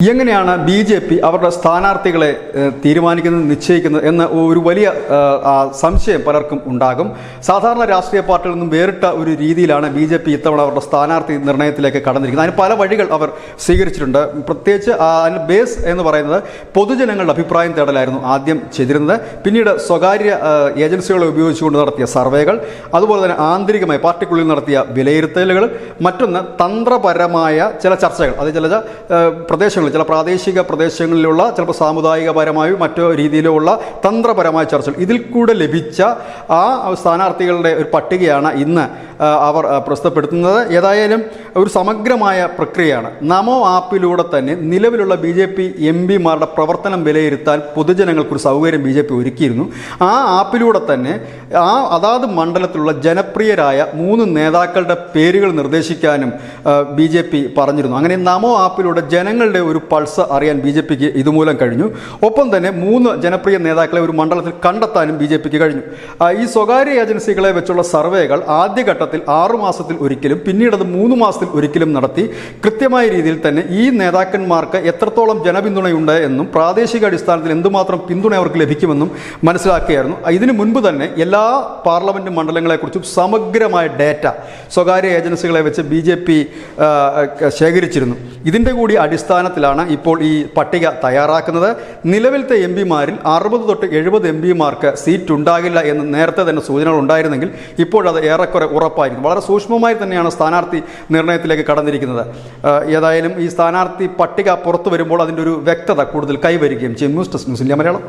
എങ്ങനെയാണ് B J P അവരുടെ സ്ഥാനാർത്ഥികളെ തീരുമാനിക്കുന്നത് നിശ്ചയിക്കുന്നത് എന്ന ഒരു വലിയ സംശയം പലർക്കും ഉണ്ടാകും. സാധാരണ രാഷ്ട്രീയ പാർട്ടികളിൽ നിന്നും വേറിട്ട ഒരു രീതിയിലാണ് ബി ജെ പി ഇത്തവണ അവരുടെ സ്ഥാനാർത്ഥി നിർണയത്തിലേക്ക് കടന്നിരിക്കുന്നത്. അതിന് പല വഴികൾ അവർ സ്വീകരിച്ചിട്ടുണ്ട്. പ്രത്യേകിച്ച് അതിന്റെ ബേസ് എന്ന് പറയുന്നത് പൊതുജനങ്ങളുടെ അഭിപ്രായം തേടലായിരുന്നു ആദ്യം ചെയ്തിരുന്നത്. പിന്നീട് സ്വകാര്യ ഏജൻസികളെ ഉപയോഗിച്ചുകൊണ്ട് നടത്തിയ സർവേകൾ അതുപോലെ തന്നെ ആന്തരികമായി പാർട്ടിക്കുള്ളിൽ നടത്തിയ വിലയിരുത്തലുകൾ മറ്റൊന്ന് തന്ത്രപരമായ ചില ചർച്ചകൾ. അത് ചില ഏഹ്, പ്രദേശങ്ങളിൽ ചില പ്രാദേശിക പ്രദേശങ്ങളിലുള്ള ചിലപ്പോൾ സാമുദായികപരമായോ മറ്റോ രീതിയിലുള്ള തന്ത്രപരമായ ചർച്ചകൾ. ഇതിൽ കൂടെ ലഭിച്ച ആ സ്ഥാനാർത്ഥികളുടെ ഒരു പട്ടികയാണ് ഇന്ന് അവർ പ്രസ്തുതപ്പെടുത്തുന്നത് ഏതായാലും ഒരു സമഗ്രമായ പ്രക്രിയയാണ്. നമോ ആപ്പിലൂടെ തന്നെ നിലവിലുള്ള ബി ജെ പി എം പിമാരുടെ പ്രവർത്തനം വിലയിരുത്താൻ പൊതുജനങ്ങൾക്കൊരു സൗകര്യം ബി ജെ പി ഒരുക്കിയിരുന്നു. ആ ആപ്പിലൂടെ തന്നെ ആ അതാത് മണ്ഡലത്തിലുള്ള ജനപ്രിയരായ മൂന്ന് നേതാക്കളുടെ പേരുകൾ നിർദ്ദേശിക്കാനും ബി ജെ പി പറഞ്ഞിരുന്നു. അങ്ങനെ നമോ ആപ്പിലൂടെ ജനങ്ങളുടെ ഒരു പൾസ് അറിയാൻ ബി ജെ പിക്ക് ഇതുമൂലം കഴിഞ്ഞു. ഒപ്പം തന്നെ മൂന്ന് ജനപ്രിയ നേതാക്കളെ ഒരു മണ്ഡലത്തിൽ കണ്ടെത്താനും ബി ജെ പിക്ക് കഴിഞ്ഞു. ഈ സ്വകാര്യ ഏജൻസികളെ വെച്ചുള്ള സർവേകൾ ആദ്യഘട്ടത്തിൽ ആറു മാസത്തിൽ ഒരിക്കലും പിന്നീട് അത് മൂന്ന് മാസത്തിൽ ഒരിക്കലും നടത്തി. കൃത്യമായ രീതിയിൽ തന്നെ ഈ നേതാക്കന്മാർക്ക് എത്രത്തോളം ജനപിന്തുണയുണ്ട് എന്നും പ്രാദേശിക അടിസ്ഥാനത്തിൽ എന്തുമാത്രം പിന്തുണ അവർക്ക് ലഭിക്കുമെന്നും മനസ്സിലാക്കുകയായിരുന്നു ഇതിനു മുൻപ് തന്നെ എല്ലാ പാർലമെന്റ് മണ്ഡലങ്ങളെക്കുറിച്ചും സമഗ്രമായ ഡാറ്റ സ്വകാര്യ ഏജൻസികളെ വെച്ച് ബി ശേഖരിച്ചിരുന്നു. ഇതിന്റെ കൂടി അടിസ്ഥാനത്തിലാണ് ഇപ്പോൾ ഈ പട്ടിക തയ്യാറാക്കുന്നത്. നിലവിലത്തെ എം പിമാരിൽ അറുപത് തൊട്ട് എഴുപത് എം പിമാർക്ക് സീറ്റ് ഉണ്ടാകില്ല എന്ന് നേരത്തെ തന്നെ സൂചനകൾ ഉണ്ടായിരുന്നെങ്കിൽ ഇപ്പോഴത് ഏറെക്കുറെ ഉറപ്പായിരിക്കും. വളരെ സൂക്ഷ്മമായി തന്നെയാണ് സ്ഥാനാർത്ഥി നിർണയത്തിലേക്ക് കടന്നിരിക്കുന്നത്. ഏതായാലും ഈ സ്ഥാനാർത്ഥി പട്ടിക പുറത്തു വരുമ്പോൾ അതിന്റെ ഒരു വ്യക്തത കൂടുതൽ കൈവരികയും ചെയ്യും. News desk news India Malayalam.